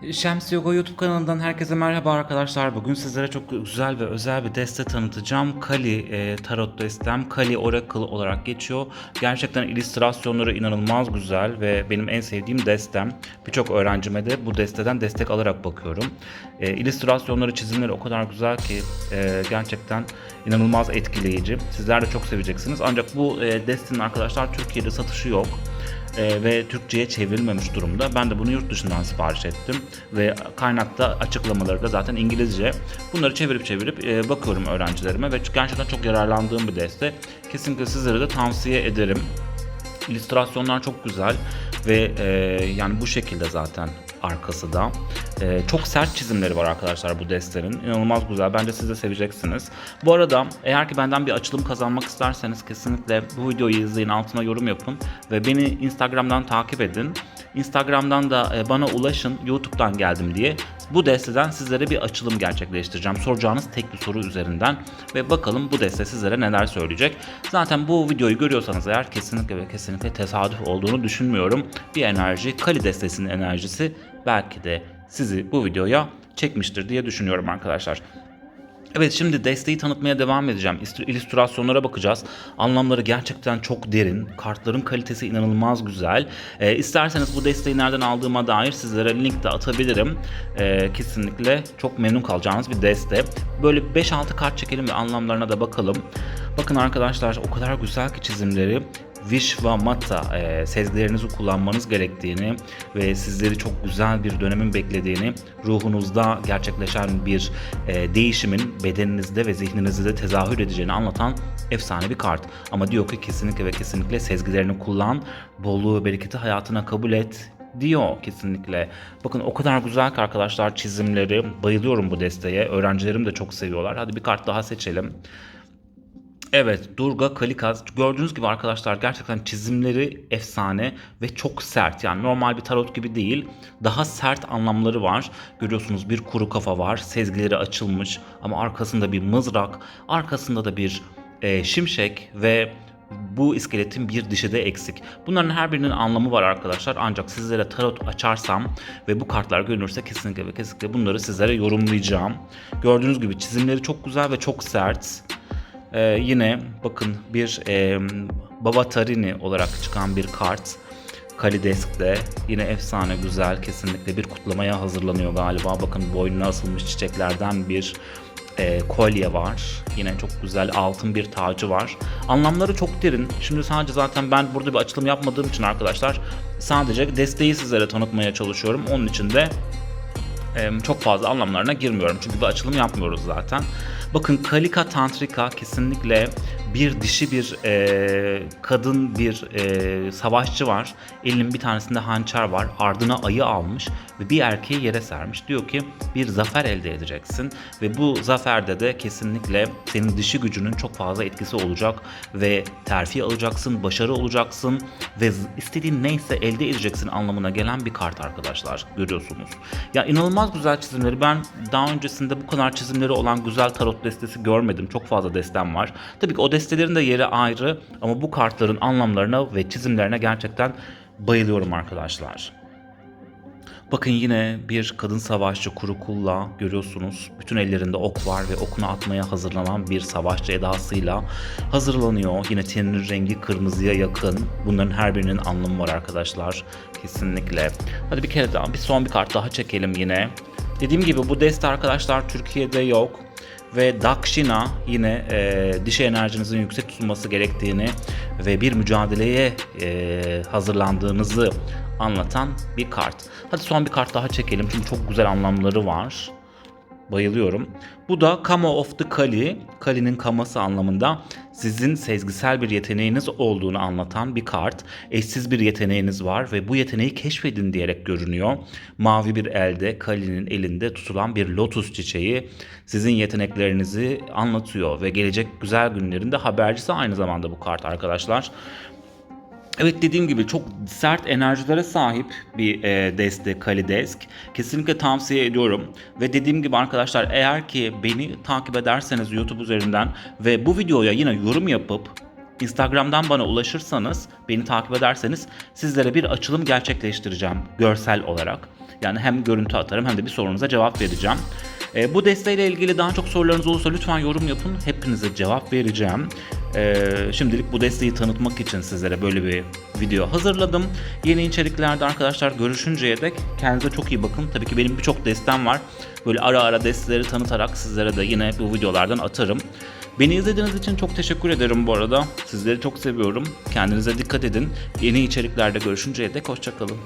Şems Yoga YouTube kanalından herkese merhaba arkadaşlar. Bugün sizlere çok güzel ve özel bir deste tanıtacağım. Kali e, Tarot destem, Kali Oracle olarak geçiyor. Gerçekten illüstrasyonları inanılmaz güzel ve benim en sevdiğim destem. Birçok öğrencime de bu desteden destek alarak bakıyorum. E, illüstrasyonları, çizimleri o kadar güzel ki e, gerçekten inanılmaz etkileyici. Sizler de çok seveceksiniz. Ancak bu e, destenin arkadaşlar Türkiye'de satışı yok e, ve Türkçe'ye çevrilmemiş durumda. Ben de bunu yurt dışından sipariş ettim ve kaynakta açıklamaları da zaten İngilizce. Bunları çevirip çevirip e, bakıyorum öğrencilerime ve gerçekten çok yararlandığım bir deste. Kesinlikle sizlere de tavsiye ederim. İllüstrasyonlar çok güzel ve e, yani bu şekilde zaten arkası da. E, çok sert çizimleri var arkadaşlar bu destenin. İnanılmaz güzel. Bence siz de seveceksiniz. Bu arada eğer ki benden bir açılım kazanmak isterseniz kesinlikle bu videoyu izleyin, altına yorum yapın ve beni Instagram'dan takip edin. Instagram'dan da e, bana ulaşın YouTube'dan geldim diye. Bu desteden sizlere bir açılım gerçekleştireceğim. Soracağınız tek bir soru üzerinden ve bakalım bu deste sizlere neler söyleyecek. Zaten bu videoyu görüyorsanız eğer kesinlikle ve kesinlikle tesadüf olduğunu düşünmüyorum. Bir enerji, Kali destesinin enerjisi belki de sizi bu videoya çekmiştir diye düşünüyorum arkadaşlar. Evet şimdi desteği tanıtmaya devam edeceğim. İllüstrasyonlara bakacağız. Anlamları gerçekten çok derin. Kartların kalitesi inanılmaz güzel. Ee, isterseniz bu desteği nereden aldığıma dair sizlere link de atabilirim. Ee, kesinlikle çok memnun kalacağınız bir deste. Böyle 5-6 kart çekelim ve anlamlarına da bakalım. Bakın arkadaşlar o kadar güzel ki çizimleri. Vishvamata e, sezgilerinizi kullanmanız gerektiğini ve sizleri çok güzel bir dönemin beklediğini, ruhunuzda gerçekleşen bir e, değişimin bedeninizde ve zihninizde de tezahür edeceğini anlatan efsane bir kart. Ama diyor ki kesinlikle ve kesinlikle sezgilerini kullan, bolluğu, bereketi hayatına kabul et diyor kesinlikle. Bakın o kadar güzel ki arkadaşlar çizimleri. Bayılıyorum bu desteğe. Öğrencilerim de çok seviyorlar. Hadi bir kart daha seçelim. Evet, Durga Kalikaz. Gördüğünüz gibi arkadaşlar gerçekten çizimleri efsane ve çok sert. Yani normal bir tarot gibi değil. Daha sert anlamları var. Görüyorsunuz bir kuru kafa var. Sezgileri açılmış ama arkasında bir mızrak, arkasında da bir e, şimşek ve bu iskeletin bir dişi de eksik. Bunların her birinin anlamı var arkadaşlar. Ancak sizlere tarot açarsam ve bu kartlar görünürse kesinlikle ve kesinlikle bunları sizlere yorumlayacağım. Gördüğünüz gibi çizimleri çok güzel ve çok sert. Ee, yine bakın bir e, Baba Tarini olarak çıkan bir kart. Kalidesk'te yine efsane güzel kesinlikle bir kutlamaya hazırlanıyor galiba. Bakın boynuna asılmış çiçeklerden bir e, kolye var. Yine çok güzel altın bir tacı var. Anlamları çok derin. Şimdi sadece zaten ben burada bir açılım yapmadığım için arkadaşlar sadece desteği sizlere tanıtmaya çalışıyorum. Onun için de e, çok fazla anlamlarına girmiyorum. Çünkü bir açılım yapmıyoruz zaten. Bakın Kalika Tantrika kesinlikle bir dişi bir e, kadın bir e, savaşçı var. Elinin bir tanesinde hançer var. Ardına ayı almış ve bir erkeği yere sermiş. Diyor ki bir zafer elde edeceksin ve bu zaferde de kesinlikle senin dişi gücünün çok fazla etkisi olacak ve terfi alacaksın, başarı olacaksın ve istediğin neyse elde edeceksin anlamına gelen bir kart arkadaşlar. Görüyorsunuz. Ya inanılmaz güzel çizimleri. Ben daha öncesinde bu kadar çizimleri olan güzel tarot destesi görmedim. Çok fazla destem var. Tabii ki o destelerin de yeri ayrı ama bu kartların anlamlarına ve çizimlerine gerçekten bayılıyorum arkadaşlar. Bakın yine bir kadın savaşçı kuru kulla görüyorsunuz. Bütün ellerinde ok var ve okunu atmaya hazırlanan bir savaşçı edasıyla hazırlanıyor. Yine teninin rengi kırmızıya yakın. Bunların her birinin anlamı var arkadaşlar. Kesinlikle. Hadi bir kere daha bir son bir kart daha çekelim yine. Dediğim gibi bu deste arkadaşlar Türkiye'de yok ve Dakshina yine e, dişi enerjinizin yüksek tutulması gerektiğini ve bir mücadeleye e, hazırlandığınızı anlatan bir kart. Hadi son bir kart daha çekelim çünkü çok güzel anlamları var. Bayılıyorum. Bu da Kama of the Kali, Kali'nin kaması anlamında sizin sezgisel bir yeteneğiniz olduğunu anlatan bir kart. Eşsiz bir yeteneğiniz var ve bu yeteneği keşfedin diyerek görünüyor. Mavi bir elde, Kali'nin elinde tutulan bir lotus çiçeği sizin yeteneklerinizi anlatıyor ve gelecek güzel günlerinde habercisi aynı zamanda bu kart arkadaşlar. Evet dediğim gibi çok sert enerjilere sahip bir e, deste Kalidesk. Kesinlikle tavsiye ediyorum. Ve dediğim gibi arkadaşlar eğer ki beni takip ederseniz YouTube üzerinden ve bu videoya yine yorum yapıp Instagram'dan bana ulaşırsanız, beni takip ederseniz sizlere bir açılım gerçekleştireceğim görsel olarak. Yani hem görüntü atarım hem de bir sorunuza cevap vereceğim. E, bu desteğiyle ilgili daha çok sorularınız olursa lütfen yorum yapın. Hepinize cevap vereceğim. E, şimdilik bu desteği tanıtmak için sizlere böyle bir video hazırladım. Yeni içeriklerde arkadaşlar görüşünceye dek kendinize çok iyi bakın. Tabii ki benim birçok destem var. Böyle ara ara desteleri tanıtarak sizlere de yine bu videolardan atarım. Beni izlediğiniz için çok teşekkür ederim bu arada. Sizleri çok seviyorum. Kendinize dikkat edin. Yeni içeriklerde görüşünceye dek hoşçakalın.